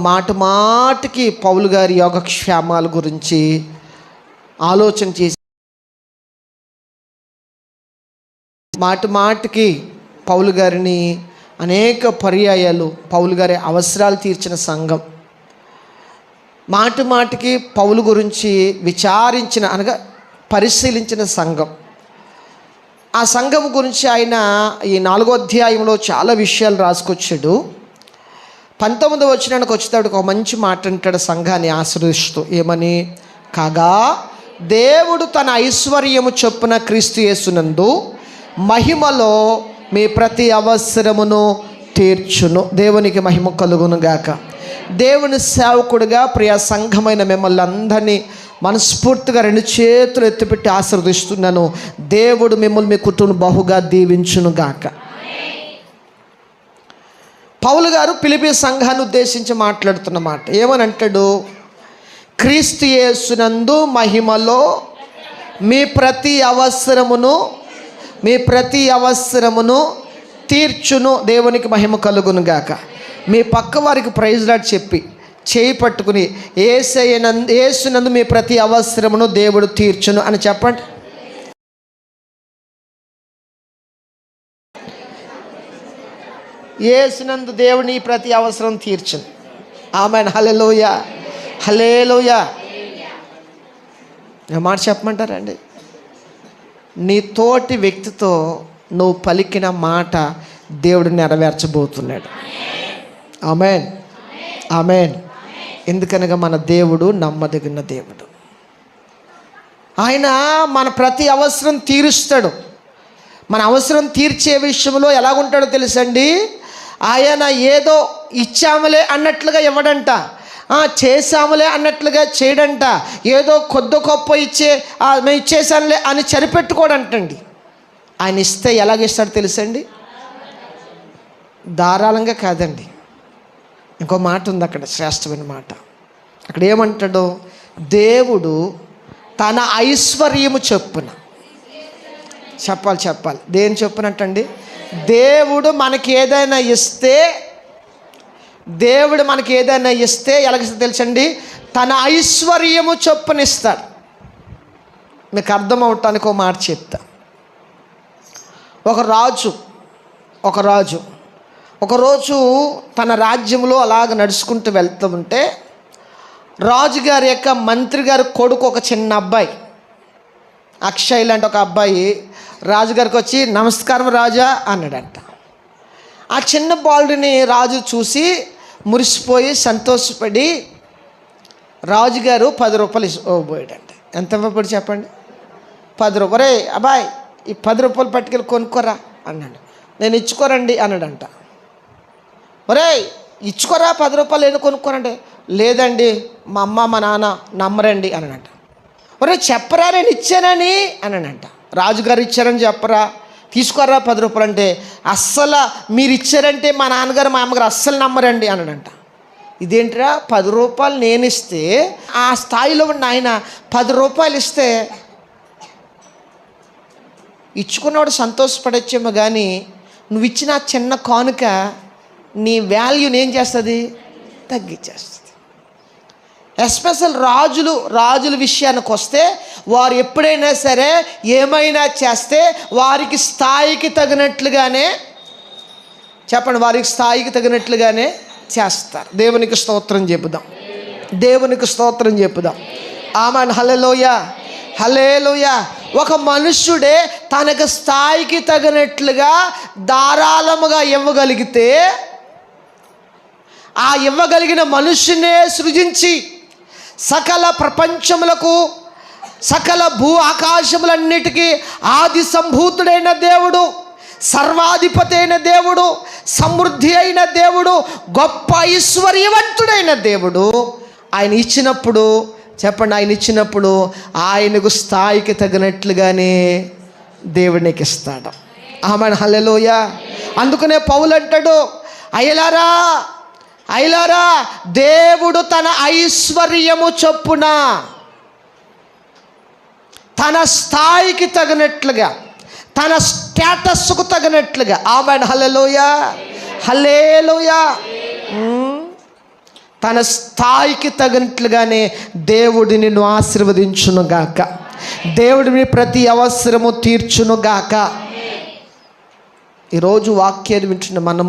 మాట మాటికి పౌలు గారి యోగక్షేమాల గురించి ఆలోచన చేసి మాట మాటికి పౌలు గారిని అనేక పర్యాయాలు పౌలు గారి అవసరాలు తీర్చిన సంఘం. మాట మాటికి పౌలు గురించి విచారించిన అనగా పరిశీలించిన సంఘం. ఆ సంఘం గురించి ఆయన ఈ నాలుగో అధ్యాయంలో చాలా విషయాలు రాసుకొచ్చాడు. పంతొమ్మిది వచ్చినానికి వచ్చేటప్పుడు ఒక మంచి మాట అంటాడు సంఘాన్ని ఆశ్రయిస్తూ. ఏమని? కాగా దేవుడు తన ఐశ్వర్యము చొప్పున క్రీస్తు యేసునందు మహిమలో మీ ప్రతి అవసరమును తీర్చును. దేవునికి మహిమ కలుగును గాక దేవుని సేవకుడిగా ప్రియ సంఘమైన మిమ్మల్ని అందరినీ మనస్ఫూర్తిగా రెండు చేతులు ఎత్తిపెట్టి ఆశీర్వదిస్తున్నాను. దేవుడు మిమ్మల్ని మీ కుటుంబం బహుగా దీవించును గాక పౌలు గారు పిలిపి సంఘాన్ని ఉద్దేశించి మాట్లాడుతున్న మాట ఏమని అంటాడు క్రీస్తు యేసునందు మహిమలో మీ ప్రతి అవసరమును మీ ప్రతి అవసరమును తీర్చును దేవునికి మహిమ కలుగును గాక. మీ పక్క వారికి ప్రైజ్ లాట్ చెప్పి చేయి పట్టుకుని ఏసయనందు ఏసునందు మీ ప్రతి అవసరమును దేవుడు తీర్చును అని చెప్పండి. ఏసునందు దేవుని ప్రతి అవసరం తీర్చింది ఆమె హలెలోయ హలేలోయ మాట చెప్పమంటారండి? నీ తోటి వ్యక్తితో నువ్వు పలికిన మాట దేవుడు నెరవేర్చబోతున్నాడు. ఆమెన్. ఆమెన్. ఎందుకనగా మన దేవుడు నమ్మదగిన దేవుడు. ఆయన మన ప్రతి అవసరం తీరుస్తాడు. మన అవసరం తీర్చే విషయంలో ఎలాగుంటాడో తెలుసండి? ఆయన ఏదో ఇచ్చాములే అన్నట్లుగా ఇవ్వడంట. చేశాములే అన్నట్లుగా చేయడంట. ఏదో కొద్ది గొప్ప ఇచ్చే మేము ఇచ్చేసానులే అని సరిపెట్టుకోడంటండి. ఆయన ఇస్తే ఎలాగ ఇస్తాడు తెలుసండి? ధారాళంగా కాదండి. ఇంకో మాట ఉంది అక్కడ శ్రేష్టమైన మాట. అక్కడ ఏమంటాడు? దేవుడు తన ఐశ్వర్యము చొప్పున. చెప్పాలి చెప్పాలి. దేని చొప్పునట్టండి దేవుడు మనకి ఏదైనా ఇస్తే దేవుడు మనకి ఏదైనా ఇస్తే ఎలాగిస్తే తెలుసండి? తన ఐశ్వర్యము చొప్పునిస్తాడు. మీకు అర్థం అవటానికి ఒక మాట చెప్తా. ఒక రాజు ఒక రాజు ఒకరోజు తన రాజ్యంలో అలాగ నడుచుకుంటూ వెళ్తూ ఉంటే రాజుగారి యొక్క మంత్రి గారి కొడుకు ఒక చిన్న అబ్బాయి అక్షయ్ లాంటి ఒక అబ్బాయి రాజుగారికి వచ్చి నమస్కారం రాజా అన్నాడంట. ఆ చిన్న బాలుడిని రాజు చూసి మురిసిపోయి సంతోషపడి రాజుగారు పది రూపాయలు ఇవ్వబోయాడంట. ఎంత ఇవ్వబడి చెప్పండి? పది రూపాయలు. "ఒరేయ్ అబ్బాయి ఈ పది రూపాయలు పట్టుకెళ్ళి కొనుక్కోరా అన్నాడు. నేను ఇచ్చుకోరండి అన్నాడంట. ఒరే ఇచ్చుకోరా పది రూపాయలు ఏదో కొనుక్కోరండి లేదండి మా అమ్మ మా నాన్న నమ్మరండి అన్నాడంట. ఒరే చెప్పరా నేను ఇచ్చానని అన్నాడంట. రాజుగారు ఇచ్చారని చెప్పరా? తీసుకోరా పది రూపాయలు అంటే అస్సలు మీరు ఇచ్చారంటే మా నాన్నగారు మా అమ్మగారు అస్సలు నమ్మరండి అన్నాడంట. ఇదేంటిరా? పది రూపాయలు నేను ఇస్తే ఆ స్థాయిలో ఉన్న ఆయన పది రూపాయలు ఇస్తే ఇచ్చుకున్నవాడు సంతోషపడచ్చేమో కానీ నువ్వు ఇచ్చిన చిన్న కానుక నీ వాల్యూని ఏం చేస్తుంది? తగ్గించేస్తుంది ఎస్పెషల్ రాజులు రాజుల విషయానికి వస్తే వారు ఎప్పుడైనా సరే ఏమైనా చేస్తే వారికి స్థాయికి తగినట్లుగానే చెప్పండి వారికి స్థాయికి తగినట్లుగానే చేస్తారు. దేవునికి స్తోత్రం చెబుదాం. దేవునికి స్తోత్రం చెప్పుదాం ఆమెన్. హలలోయ హలేలోయ ఒక మనుష్యుడే తనకు స్థాయికి తగినట్లుగా ధారాళముగా ఇవ్వగలిగితే ఆ ఇవ్వగలిగిన మనుషునే సృజించి సకల ప్రపంచములకు సకల భూ ఆకాశములన్నిటికీ ఆది సంభూతుడైన దేవుడు సర్వాధిపతి అయిన దేవుడు సమృద్ధి అయిన దేవుడు గొప్ప ఐశ్వర్యవంతుడైన దేవుడు. ఆయన ఇచ్చినప్పుడు చెప్పండి ఆయన ఇచ్చినప్పుడు ఆయనకు స్థాయికి తగినట్లుగానే దేవునికి ఇస్తాడు. ఆమె హల్లెలూయ. అందుకనే పౌలు అంటాడు అయ్యలారా అయిలారా దేవుడు తన ఐశ్వర్యము చొప్పున తన స్థాయికి తగినట్లుగా తన స్టేటస్కు తగినట్లుగా ఆమె హలలోయ హలేలోయ తన స్థాయికి తగినట్లుగానే దేవుడు నిన్ను ఆశీర్వదించునుగాక. దేవుడి మీ ప్రతి అవసరము తీర్చునుగాక. ఈరోజు వాక్యాన్ని వింటున్న మనం